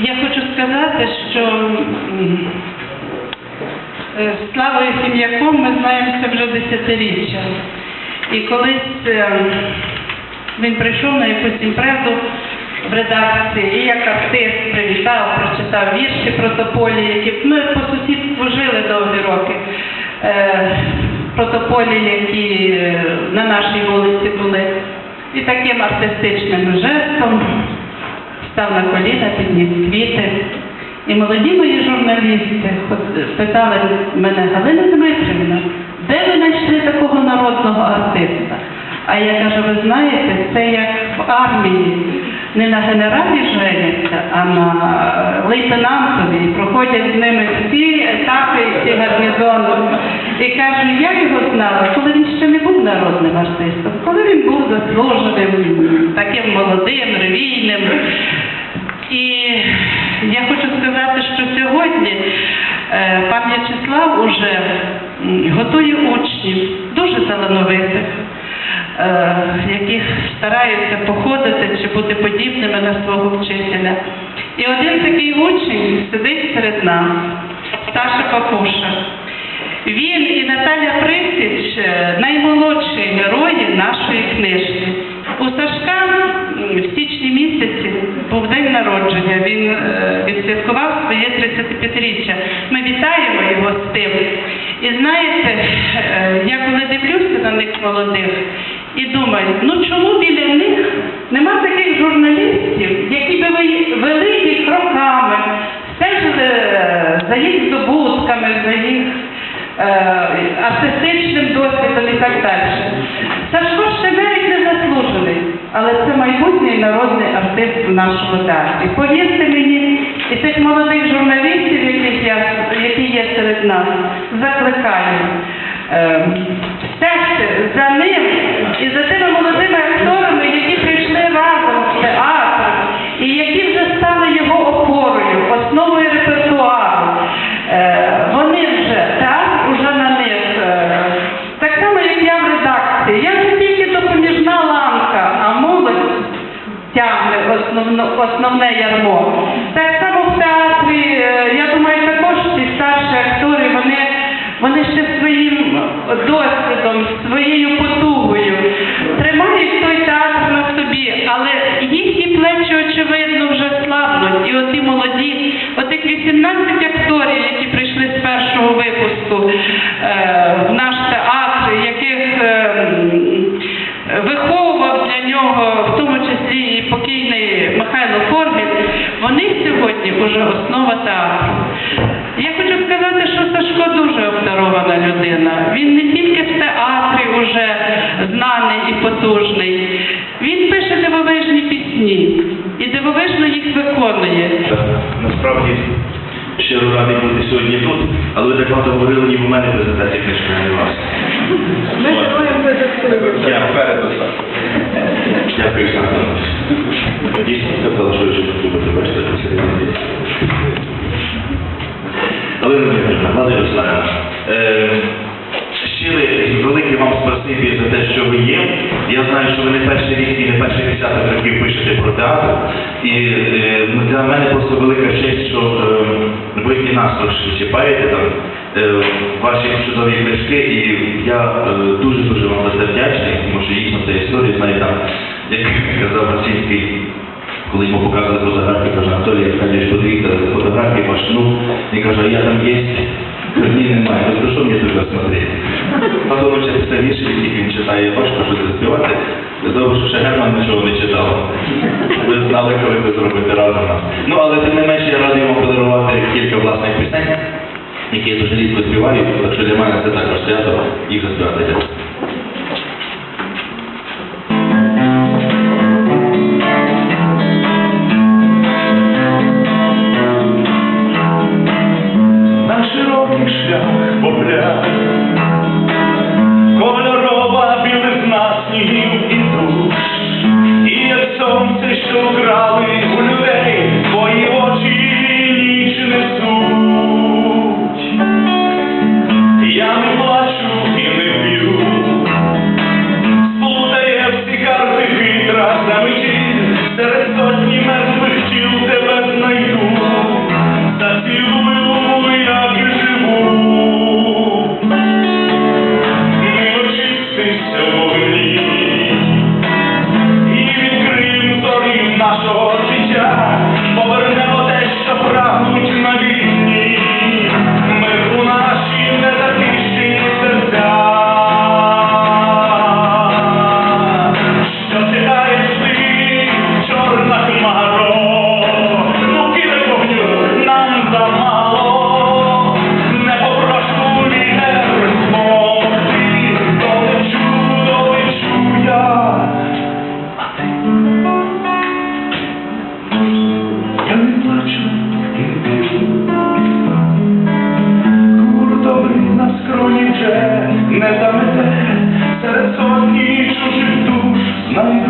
Я хочу сказати, що е, з Славою Сім'яком ми знаємося вже десятиріччя. І колись е, він прийшов на якусь імпрезу в редакції і як артист привітав, прочитав вірші протополі, які ми по сусідству жили довгі роки. Е, Протополі, які е, на нашій вулиці були. І таким артистичним жестом став на коліна, підніс квіти. І молоді мої журналісти питали мене, Галина Дмитрівна, де ви знайшли такого народного артиста? А я кажу, ви знаєте, це як в армії. Не на генералі женяться, а на е, лейтенантові. Проходять з ними всі етапи, всі гарнізони. І кажу, я його знала, коли він ще не був народним артистом, коли він був заслуженим, таким молодим, ревійним. І я хочу сказати, що сьогодні е, пан В'ячеслав уже готує учнів, дуже талановитих, е, яких стараються походити чи бути подібними на свого вчителя. І один такий учень сидить серед нас, Саша Папуша. Він і Наталя Присіч е, наймолодші герої нашої книжки. У Сашка в січні місяці був день народження. Він е, відсвяткував своє 35-річчя. Ми вітаємо його з тим. І знаєте, е, я коли дивлюся на них молодих і думаю, ну чому біля них нема таких журналістів, які би вели їх роками, стежили е, за їх здобутками, за їх артистичним досвідом і так далі. Майбутній народний артист в нашому театрі. Повірте мені, і тих молодих журналістів, яких я, які є серед нас, закликаю. е, Стежте за ним і за тими молодими акторами, основне ярмо. Так само в театрі, е, я думаю, також ці старші актори, вони, вони ще своїм досвідом, своєю потугою тримають той театр на собі, але їхні плечі, очевидно, вже слабнуть. І оці молоді, отих 18 акторів, які сьогодні основа театру. Я хочу сказати, що Сашко дуже обдарована людина. Він не тільки в театрі вже знаний і потужний. Він пише дивовижні пісні і дивовижно їх виконує. Насправді щиро радий бути сьогодні тут, але ви так багато говорили, ніби в мене презентація книжки, а не вас. Ми живемо без Я переписав. Дякую, Олександр. Дійсно сказала, що ви дуже любите, театр. І е, ну, для мене просто велика честь, що е, ви і нас трошки чіпаєте там е, ваші чудові книжки. І я дуже-дуже вам за це вдячний, тому що дійсно це історія, знаю там, як казав Васильський, коли йому показували фотографії, каже, Анатолій Аркадійович, подивіться, фотографії ваш, ну, він каже, я там є, ні, немає, ну то що мені тут смотрети? Потім через все вірші, які він читає, важко щось заспівати. Добре, що ще Герман нічого не читав. Ви знали, коли це зробити разом. Ну, але тим не менше, я радий вам подарувати кілька власних пісень, які я дуже рідко співаю, так що для мене це також свято, їх заспівати. Sunday.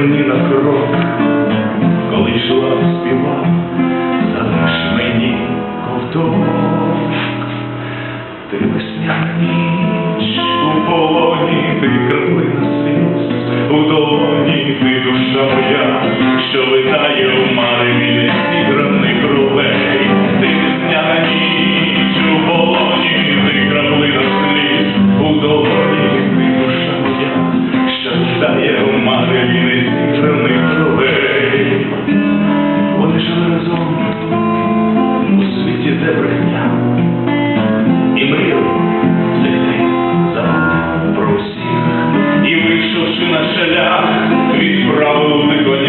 Від себе ні на крок, відправили коня,